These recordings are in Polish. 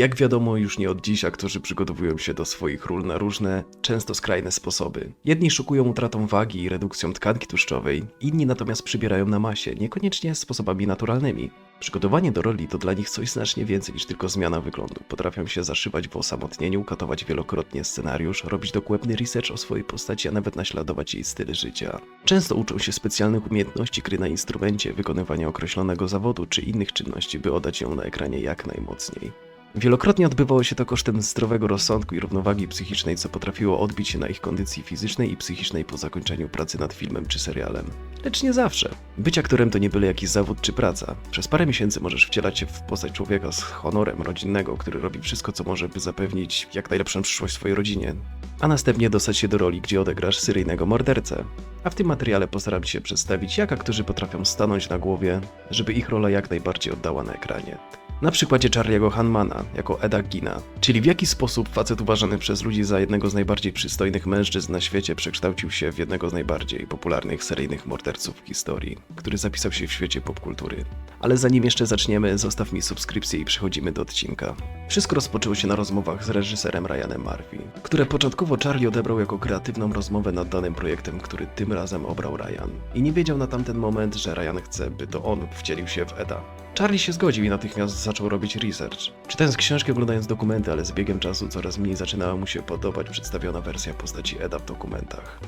Jak wiadomo, już nie od dziś aktorzy przygotowują się do swoich ról na różne, często skrajne sposoby. Jedni szukują utratą wagi i redukcją tkanki tłuszczowej, inni natomiast przybierają na masie, niekoniecznie sposobami naturalnymi. Przygotowanie do roli to dla nich coś znacznie więcej niż tylko zmiana wyglądu. Potrafią się zaszywać w osamotnieniu, katować wielokrotnie scenariusz, robić dokładny research o swojej postaci, a nawet naśladować jej styl życia. Często uczą się specjalnych umiejętności gry na instrumencie, wykonywania określonego zawodu czy innych czynności, by oddać ją na ekranie jak najmocniej. Wielokrotnie odbywało się to kosztem zdrowego rozsądku i równowagi psychicznej, co potrafiło odbić się na ich kondycji fizycznej i psychicznej po zakończeniu pracy nad filmem czy serialem. Lecz nie zawsze. Być aktorem to nie byle jakiś zawód czy praca. Przez parę miesięcy możesz wcielać się w postać człowieka z honorem rodzinnego, który robi wszystko, co może, by zapewnić jak najlepszą przyszłość swojej rodzinie. A następnie dostać się do roli, gdzie odegrasz syryjnego mordercę. A w tym materiale postaram się przedstawić, jak aktorzy potrafią stanąć na głowie, żeby ich rola jak najbardziej oddała na ekranie. Na przykładzie Charlie'ego Hanmana jako Eda Gina, czyli w jaki sposób facet uważany przez ludzi za jednego z najbardziej przystojnych mężczyzn na świecie przekształcił się w jednego z najbardziej popularnych seryjnych morderców w historii, który zapisał się w świecie popkultury. Ale zanim jeszcze zaczniemy, zostaw mi subskrypcję i przechodzimy do odcinka. Wszystko rozpoczęło się na rozmowach z reżyserem Ryanem Murphy, które początkowo Charlie odebrał jako kreatywną rozmowę nad danym projektem, który tym razem obrał Ryan. I nie wiedział na tamten moment, że Ryan chce, by to on wcielił się w Eda. Charlie się zgodził i natychmiast zaczął robić research. Czytając książkę, oglądając dokumenty, ale z biegiem czasu coraz mniej zaczynała mu się podobać przedstawiona wersja postaci Eda w dokumentach.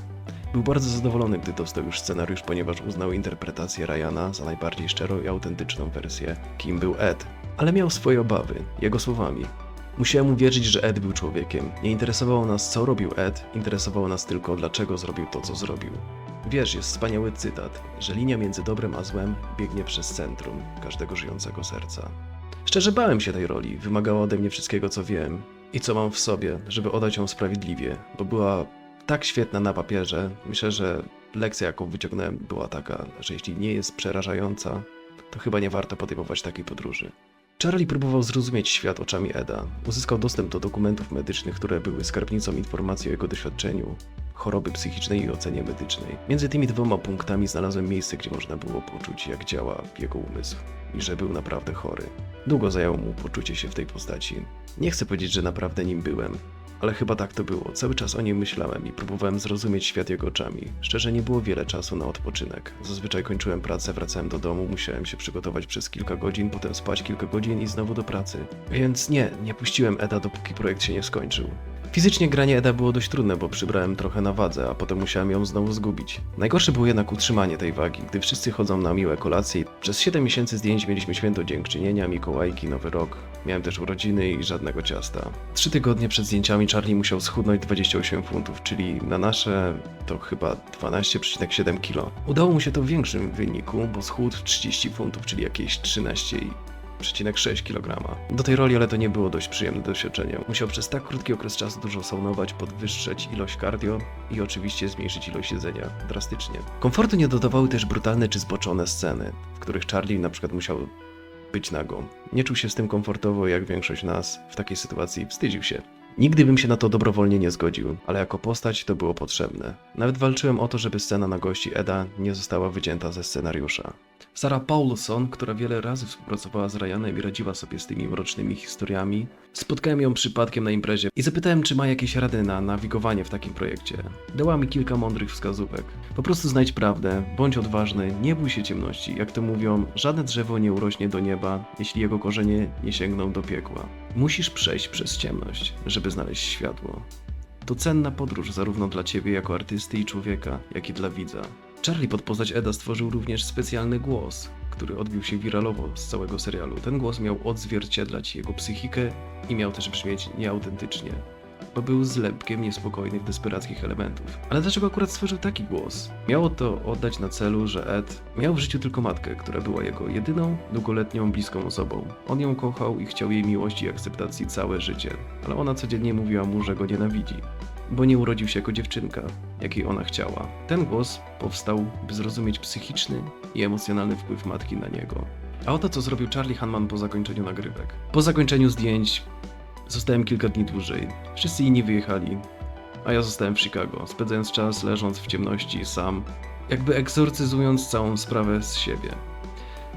Był bardzo zadowolony, gdy dostał już scenariusz, ponieważ uznał interpretację Ryana za najbardziej szczerą i autentyczną wersję, kim był Ed. Ale miał swoje obawy, jego słowami. Musiałem uwierzyć, że Ed był człowiekiem. Nie interesowało nas, co robił Ed, interesowało nas tylko, dlaczego zrobił to, co zrobił. Wiesz, jest wspaniały cytat, że linia między dobrem a złem biegnie przez centrum każdego żyjącego serca. Szczerze bałem się tej roli, wymagała ode mnie wszystkiego, co wiem i co mam w sobie, żeby oddać ją sprawiedliwie, bo była tak świetna na papierze. Myślę, że lekcja, jaką wyciągnąłem, była taka, że jeśli nie jest przerażająca, to chyba nie warto podejmować takiej podróży. Charlie próbował zrozumieć świat oczami Eda. Uzyskał dostęp do dokumentów medycznych, które były skarbnicą informacji o jego doświadczeniu, choroby psychicznej i ocenie medycznej. Między tymi dwoma punktami znalazłem miejsce, gdzie można było poczuć, jak działa jego umysł i że był naprawdę chory. Długo zajęło mu poczucie się w tej postaci. Nie chcę powiedzieć, że naprawdę nim byłem, ale chyba tak to było. Cały czas o nim myślałem i próbowałem zrozumieć świat jego oczami. Szczerze, nie było wiele czasu na odpoczynek. Zazwyczaj kończyłem pracę, wracałem do domu, musiałem się przygotować przez kilka godzin, potem spać kilka godzin i znowu do pracy. Więc nie, nie puściłem Eda, dopóki projekt się nie skończył. Fizycznie granie Eda było dość trudne, bo przybrałem trochę na wadze, a potem musiałem ją znowu zgubić. Najgorsze było jednak utrzymanie tej wagi, gdy wszyscy chodzą na miłe kolacje. Przez 7 miesięcy zdjęć mieliśmy święto dziękczynienia, Mikołajki, Nowy Rok. Miałem też urodziny i żadnego ciasta. Trzy tygodnie przed zdjęciami Charlie musiał schudnąć 28 funtów, czyli na nasze to chyba 12,7 kg. Udało mu się to w większym wyniku, bo schudł 30 funtów, czyli jakieś 13 3,6 kg. Do tej roli, ale to nie było dość przyjemne doświadczenie. Musiał przez tak krótki okres czasu dużo saunować, podwyższać ilość cardio i oczywiście zmniejszyć ilość jedzenia drastycznie. Komfortu nie dodawały też brutalne czy zboczone sceny, w których Charlie na przykład musiał być nago. Nie czuł się z tym komfortowo jak większość nas w takiej sytuacji wstydził się. Nigdy bym się na to dobrowolnie nie zgodził, ale jako postać to było potrzebne. Nawet walczyłem o to, żeby scena na gości Eda nie została wycięta ze scenariusza. Sarah Paulson, która wiele razy współpracowała z Ryanem i radziła sobie z tymi mrocznymi historiami, spotkałem ją przypadkiem na imprezie i zapytałem, czy ma jakieś rady na nawigowanie w takim projekcie. Dała mi kilka mądrych wskazówek. Po prostu znajdź prawdę, bądź odważny, nie bój się ciemności. Jak to mówią, żadne drzewo nie urośnie do nieba, jeśli jego korzenie nie sięgną do piekła. Musisz przejść przez ciemność, żeby znaleźć światło. To cenna podróż zarówno dla ciebie jako artysty i człowieka, jak i dla widza. Charlie pod postać Eda stworzył również specjalny głos, który odbił się wiralowo z całego serialu. Ten głos miał odzwierciedlać jego psychikę i miał też brzmieć nieautentycznie, bo był zlepkiem niespokojnych, desperackich elementów. Ale dlaczego akurat stworzył taki głos? Miało to oddać na celu, że Ed miał w życiu tylko matkę, która była jego jedyną, długoletnią, bliską osobą. On ją kochał i chciał jej miłości i akceptacji całe życie, ale ona codziennie mówiła mu, że go nienawidzi bo nie urodził się jako dziewczynka, jakiej ona chciała. Ten głos powstał, by zrozumieć psychiczny i emocjonalny wpływ matki na niego. A oto co zrobił Charlie Hanman po zakończeniu nagrywek. Po zakończeniu zdjęć zostałem kilka dni dłużej. Wszyscy inni wyjechali, a ja zostałem w Chicago, spędzając czas leżąc w ciemności sam, jakby egzorcyzując całą sprawę z siebie.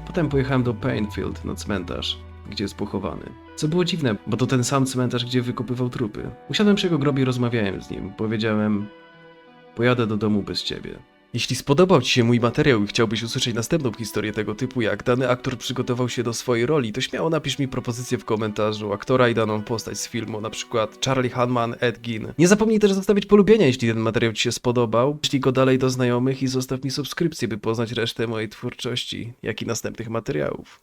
Potem pojechałem do Painfield na cmentarz, gdzie jest pochowany. Co było dziwne, bo to ten sam cmentarz, gdzie wykopywał trupy. Usiadłem przy jego grobie i rozmawiałem z nim. Powiedziałem: Pojadę do domu bez ciebie. Jeśli spodobał Ci się mój materiał i chciałbyś usłyszeć następną historię tego typu, jak dany aktor przygotował się do swojej roli, to śmiało napisz mi propozycję w komentarzu aktora i daną postać z filmu, na przykład Charlie Hanman, Ed Gein. Nie zapomnij też zostawić polubienia, jeśli ten materiał Ci się spodobał. Jeśli go dalej do znajomych i zostaw mi subskrypcję, by poznać resztę mojej twórczości, jak i następnych materiałów.